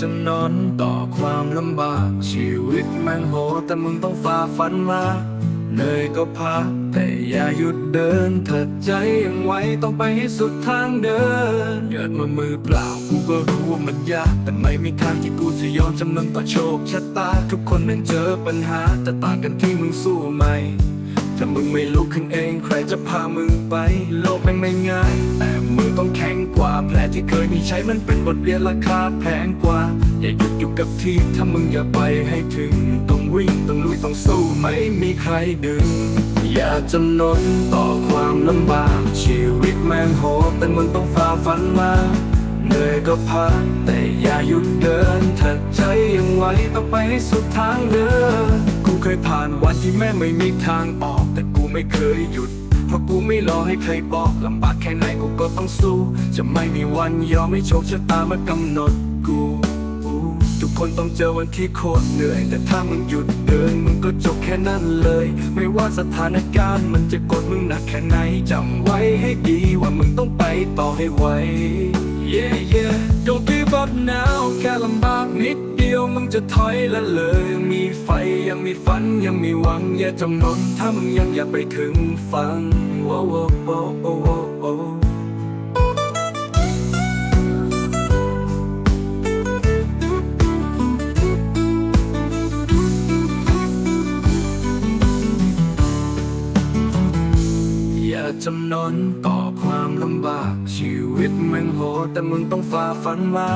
จะนอนต่อความลำบาก ชีวิตแม่งโหดแต่มึงต้องฝ่าฟันมาเหนื่อยก็พักแต่อย่าหยุดเดินเถิดใจยังไหวต้องไปให้สุดทางเดินเกิดมามือเปล่ากูก็รู้ว่ามันยาก แต่ไม่มีทางที่กูจะยอมจำนนต่อโชคชะตา ทุกคนแม่งเจอปัญหาแต่ต่างกันที่มึงสู้ไหม ถ้ามึงไม่ลุกขึ้นเองใครจะพามึงไป โลกแม่งไม่ง่าย แต่มึงต้องแข็งกว่า แผลที่เคยมีใช้มันเป็นบทเรียนราคาแพงกว่า อย่าหยุดอยู่กับที่ถ้ามึงอย่าไปให้ถึง ต้องวิ่งต้องลุยต้องสู้ไม่มีใครดึง อย่าจำนนต่อความลำบาก ชีวิตแม่งโหดแต่มึงต้องฝ่าฟันมาเหนื่อยก็พักแต่อย่าหยุดเดินถ้าใจยังไหวต้องไปให้สุดทางเดิน เคยผ่านวันที่แม่ไม่มีทางออก แต่กูไม่เคยหยุด เพราะกูไม่รอให้ใครบอกลำบากแค่ไหนกูก็ต้องสู้ จะไม่มีวันยอมให้โชคชะตามากำหนดกูทุกคนต้องเจอวันที่โคตรเหนื่อย แต่ถ้ามึงหยุดเดินมึงก็จบแค่นั้นเลย ไม่ว่าสถานการณ์มันจะกดมึงหนักแค่ไหนจำไว้ให้ดีว่ามึงต้องไปต่อให้ไหว Yeah yeah Don't give up now แค่ลำบากนิดเดียวมึงจะถอยละเลยยังมีไฟยังมีฝันยังมีหวังอย่าจำนนถ้ามึงยังอยากไปถึงฝันโว้โว้โว้โว้โว้โว้อย่าจำนนต่อ วิตแม่งโหดแต่มึงต้องฝ่าฟันมา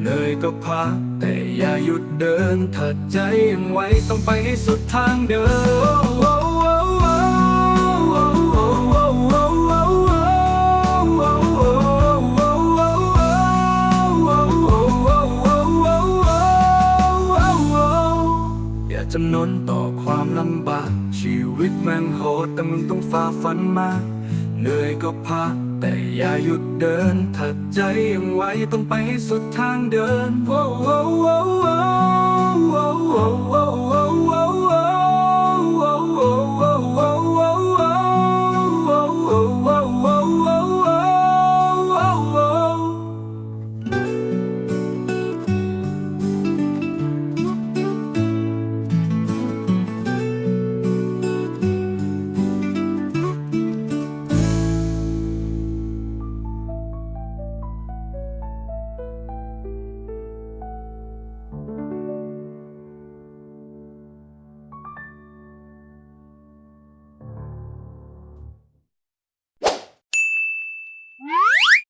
เหนื่อยก็พักแต่อย่าหยุดเดินถ้าใจยังไหวต้องไปให้สุดทางเดินอย่าจำนนต่อความลำบาก ชีวิตแม่งโหดแต่มึงต้องฝ่าฟันมา เหนื่อยก็พักแต่อย่าหยุดเดิน ถ้าใจยังไหวต้องไปให้สุดทางเดินโว้